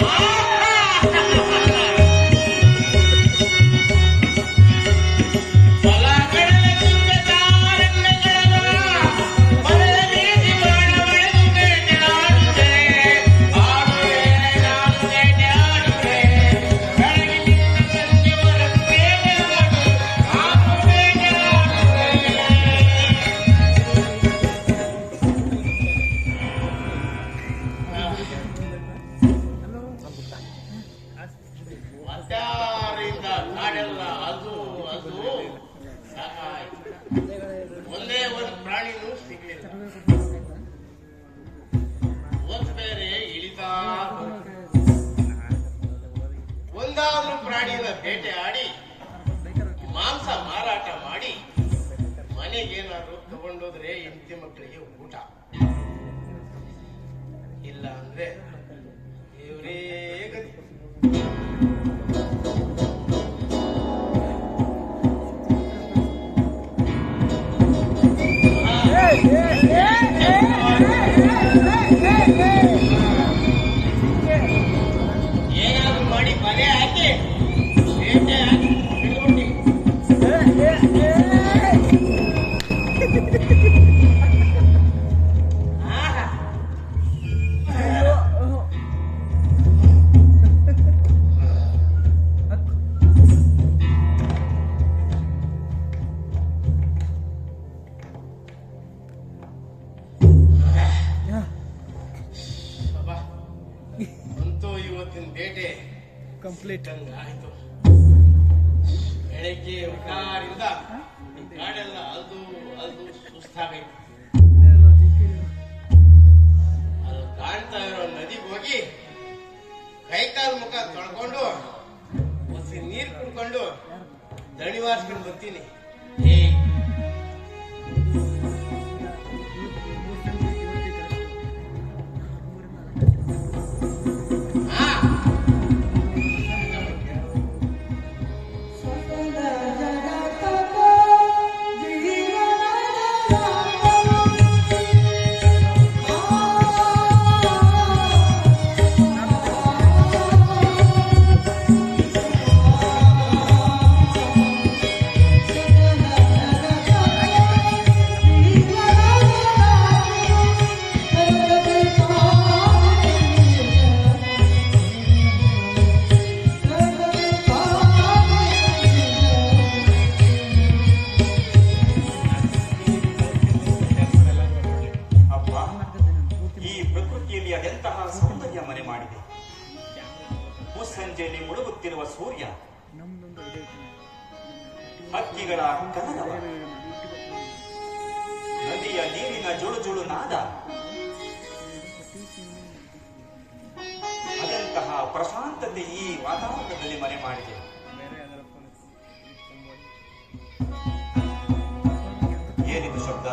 Oh! ಇಲ್ಲ ಅಂದ್ರೆ complete ಆಯ್ತು. ಬೆಳಗ್ಗೆ ಈ ಕಾಡೆಲ್ಲ ಅಲ್ದು ಅಲ್ದು ಸುಸ್ತಾಗೈತೆ. ಅದು ಕಾಣ್ತಾ ಇರೋ ನದಿಗೆ ಹೋಗಿ ಕೈಕಾಲು ಮುಖ ತೊಳ್ಕೊಂಡು ನೀರು ಕುಡ್ಕೊಂಡು ದಣಿವಾರ್ಸ್ಕೊಂಡು ಬರ್ತೀನಿ. ಹಕ್ಕಿಗಳ ಕಲರವ ನದಿಯ ನೀರಿನ ಜುಳು ಜುಳು ನಾದ. ಅದಂತಹ ಪ್ರಶಾಂತತೆ ಈ ವಾತಾವರಣದಲ್ಲಿ ಮನೆ ಮಾಡಿದೆ. ಏನಿದು ಶಬ್ದ?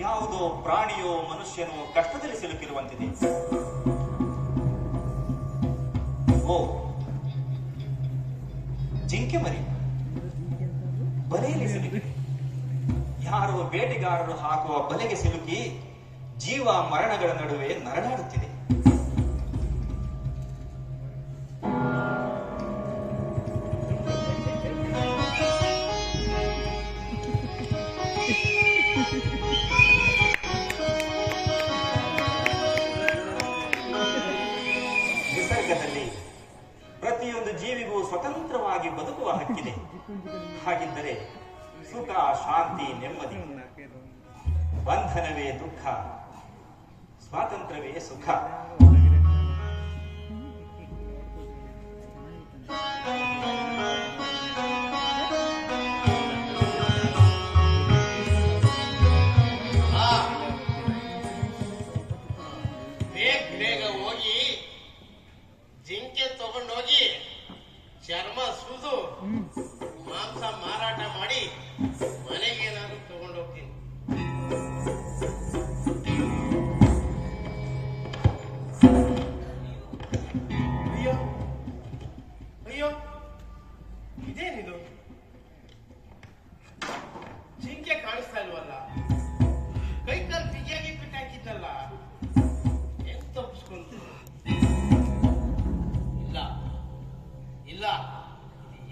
ಯಾವುದೋ ಪ್ರಾಣಿಯೋ ಮನುಷ್ಯನೋ ಕಷ್ಟದಲ್ಲಿ ಸಿಲುಕಿರುವಂತಿದೆ. ಓ. ಜಿಂಕೆ ಮರಿ. ಬಲೆಯಲ್ಲಿ ಸಿಲುಕಿ. ಯಾರೋ ಬೇಟೆಗಾರರು ಹಾಕುವ ಬಲೆಗೆ ಸಿಲುಕಿ ಜೀವ ಮರಣಗಳ ನಡುವೆ ನರಳಾಡುತ್ತಿದೆ. ಸ್ವತಂತ್ರವಾಗಿ ಬದುಕುವ ಹಕ್ಕಿದೆ ಹಾಗಿದ್ದರೆ ಸುಖ ಶಾಂತಿ ನೆಮ್ಮದಿ ಬಂಧನವೇ ದುಃಖ ಸ್ವಾತಂತ್ರ್ಯವೇ ಸುಖ.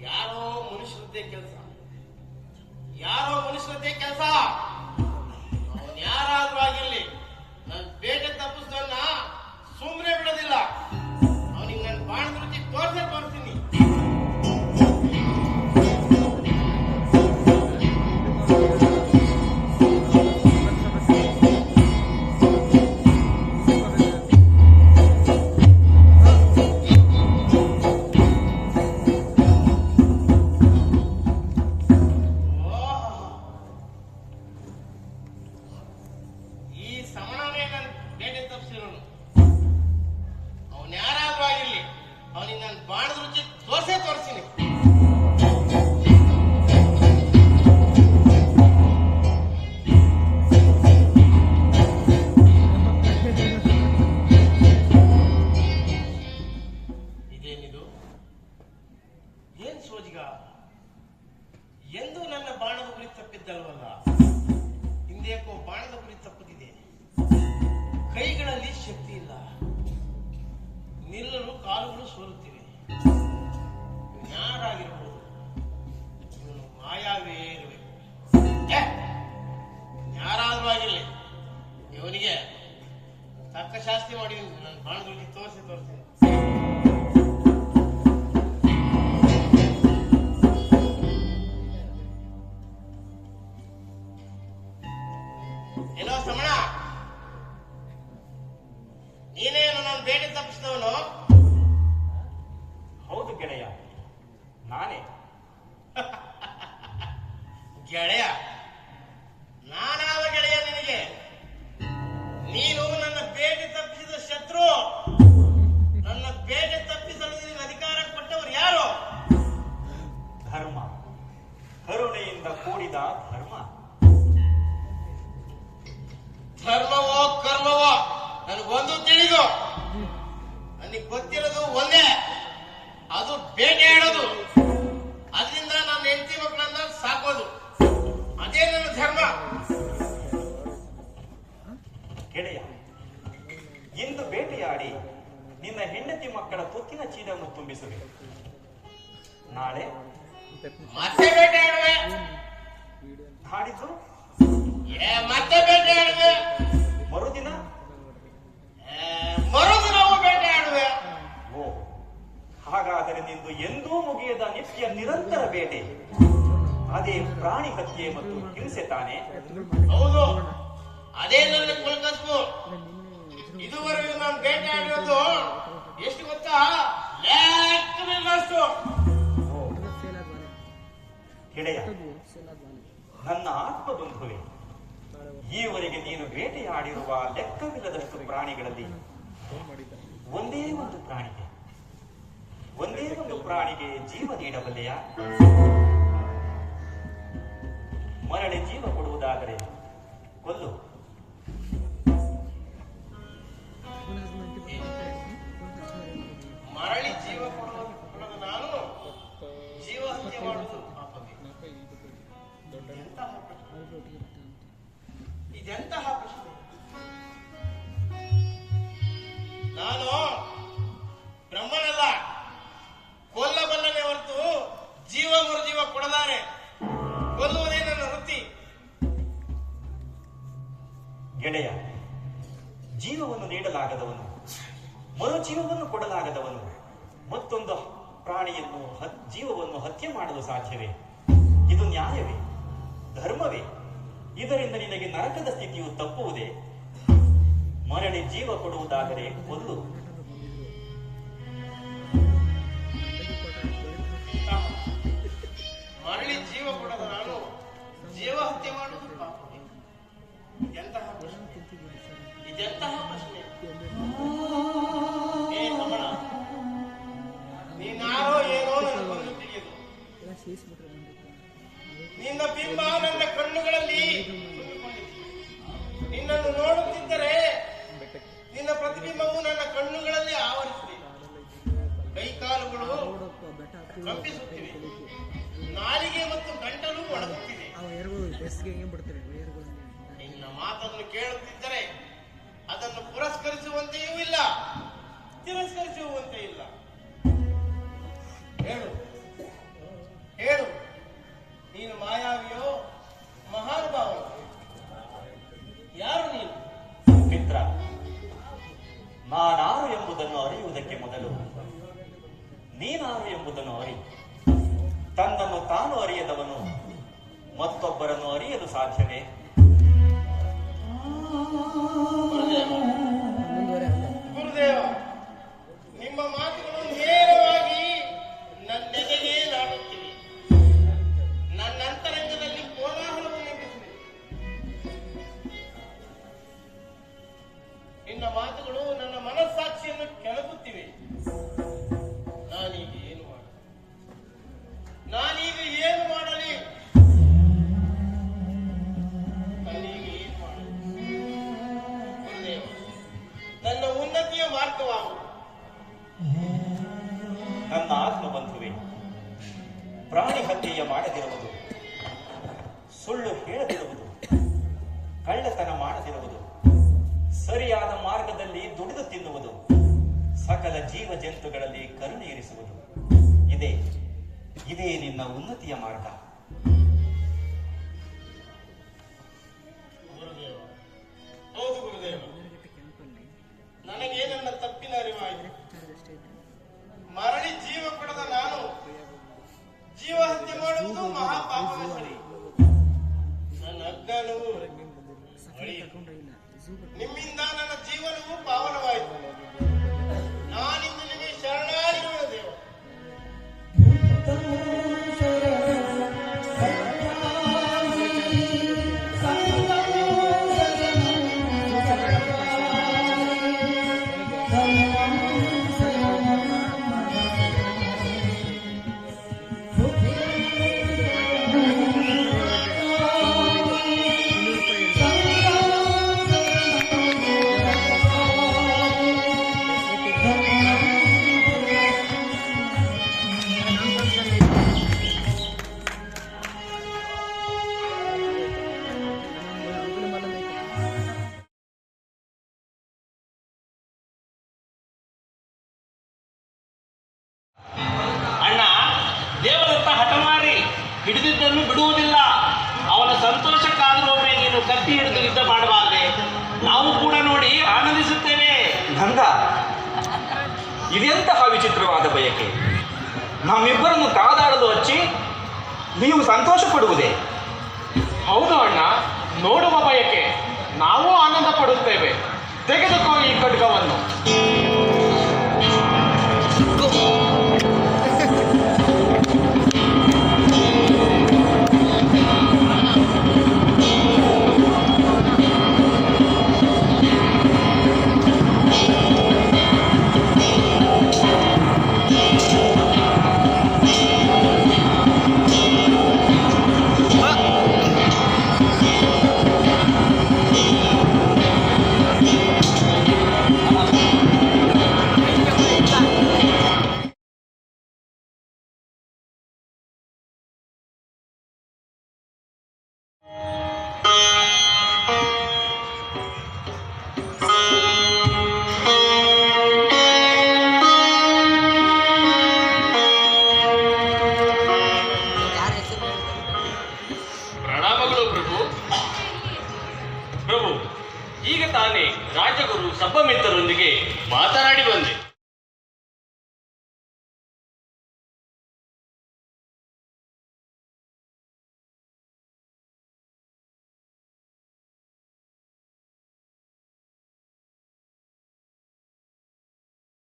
ಯಾರೋ ಮನುಷ್ಯರದ್ದೇ ಕೆಲಸ. ಯಾರೋ ಮನುಷ್ಯರದ್ದೇ ಕೆಲಸ. ಅವನ್ ಯಾರಾದ್ರೂ ಆಗಿರ್ಲಿ, ನನ್ ಬೇಟೆ ತಪ್ಪಿಸ್ದನ್ನ ಸುಮ್ಮನೆ ಬಿಡೋದಿಲ್ಲ. ಅವನಿಗೆ ನನ್ನ ಬಾಣದ ರುಚಿ ತೋರ್ಸೇ ತೋರಿಸ್ತೀನಿ. ಎಂದು ನನ್ನ ಬಾಣದ ಗುರಿ ತಪ್ಪಿದ್ದಲ್ವಲ್ಲ? ಹಿಂದೇಕೋ ಬಾಣದ ಗುರಿ ತಪ್ಪುತ್ತಿದೆ ಕೈಗಳಲ್ಲಿ ಶಕ್ತಿ ಇಲ್ಲ. ನಿಲ್ಲಲು ಕಾಲುಗಳು ಸೋಲುತ್ತಿವೆ. ಯಾರಾಗಿರಬಹುದು ಇವನು ಮಾಯಾವೇ ಇರಬೇಕು. ಯಾರಾದ್ರೂ ಆಗಿರಲಿ. ಇವನಿಗೆ ತಕ್ಕ ಶಾಸ್ತಿ ಮಾಡಿ ನಾನು ಬಾಣದ ಗುರಿ ತೋರಿಸಿ ತೋರಿಸ್ತೇನೆ ಕರುಣೆಯಿಂದ ಕೂಡಿದ ಧರ್ಮ. ಧರ್ಮವೋ ಕರ್ಮವೋ? ನನಗೊಂದು ತಿಳಿದು. ನನಗೆ ಗೊತ್ತಿರೋದು ಒಂದೇ. ಅದು ಬೇಟೆಯಾಡೋದು ಅದರಿಂದ ನನ್ನ ಹೆಂಡತಿ ಮಕ್ಕಳನ್ನ ಸಾಕೋದು. ಅದೇ ನನ್ನ ಧರ್ಮ. ಗೆಳೆಯ ಇಂದು ಬೇಟೆಯಾಡಿ ನಿನ್ನ ಹೆಂಡತಿ ಮಕ್ಕಳ ತುತ್ತಿನ ಚೀಲವನ್ನು ತುಂಬಿಸಬೇಕು. ನಾಳೆ ಮತ್ತೆ ಬೇಟೆಯಾಡುವೆ ಹಾಡಿದ್ದು? ಏ ಮತ್ತೆ ಬೇಟೆಯಾಡುವೆ ಮರುದಿನ? ಏ, ಮರುದಿನವೂ ಆಡುವೆ ಓ ಹಾಗಾದರೆ ನಿಂದು ಎಂದೂ ಮುಗಿಯದ ನಿತ್ಯ ನಿರಂತರ ಬೇಟೆ. ಅದೇ ಪ್ರಾಣಿ ಹತ್ಯೆ ಮತ್ತು ಹಿಂಸೆ ತಾನೆ. ಹೌದು. ಅದೇ ನನ್ನ ನನ್ನ ಆತ್ಮ ಬಂಧುವೆ ಈವರೆಗೆ ನೀನು ಬೇಟೆಯಾಡಿರುವ ಲೆಕ್ಕವಿಲ್ಲದಷ್ಟು ಪ್ರಾಣಿಗಳಲ್ಲಿ ಒಂದೇ ಒಂದು ಪ್ರಾಣಿಗೆ, ಒಂದೇ ಒಂದು ಪ್ರಾಣಿಗೆ ಜೀವ ನೀಡಬಲ್ಲೆಯ? ಮರಳಿ ಜೀವ ಕೊಡುವುದಾದರೆ ಕೊಲ್ಲು. ಮರಳಿ ಇದರಿಂದ ನಿನಗೆ ನರಕದ ಸ್ಥಿತಿಯು ತಪ್ಪುವುದೇ? ಮರಳಿ ಜೀವ ಕೊಡುವುದಾದರೆ ಒಂದು ಮರಳಿ ಜೀವ ಕೊಡದ ನಾನು ಜೀವ ಹತ್ಯೆ ಮಾಡುವುದು ಇದೆಂತಹ ಪ್ರಶ್ನೆ? ಇದೆಂತಹ ಪ್ರಶ್ನೆ? ಎಂಬುದನ್ನು ಅರಿಯುವುದಕ್ಕೆ ಮೊದಲು ನೀನಾರು ಎಂಬುದನ್ನು ಅರಿ. ತನ್ನನ್ನು ತಾನು ಅರಿಯದವನು ಮತ್ತೊಬ್ಬರನ್ನು ಅರಿಯಲು ಸಾಧ್ಯವೇ? ಗುರುದೇವ. ನಿಮ್ಮ ಮಾತುಗಳು ನೇರವಾಗಿ ನನ್ನೆದೆಗೆ ನಾಡುತ್ತಿವೆ ನನ್ನ ಅಂತರಂಗದಲ್ಲಿ ಕೋಲಾಹಲವನ್ನು ನಿನ್ನ ಮಾತುಗಳು ತಿನ್ನುವುದು. ಸಕಲ ಜೀವ ಜಂತುಗಳಲ್ಲಿ ಕರುಣೆ ಇರಿಸುವುದು ಇದೇ ಇದೇ ನಿನ್ನ ಉನ್ನತಿಯ ಮಾರ್ಗ. ಇದೆಂತಹ ವಿಚಿತ್ರವಾದ ಬಯಕೆ? ನಮ್ಮಿಬ್ಬರನ್ನು ಕಾದಾಡಲು ಹಚ್ಚಿ ನೀವು ಸಂತೋಷ ಪಡುವುದೇ ಹೌದು ಅಣ್ಣ, ನೋಡುವ ಬಯಕೆ. ನಾವು ಆನಂದ ಪಡುತ್ತೇವೆ. ತೆಗೆದುಕೋ ಈ ಖಡ್ಗವನ್ನು.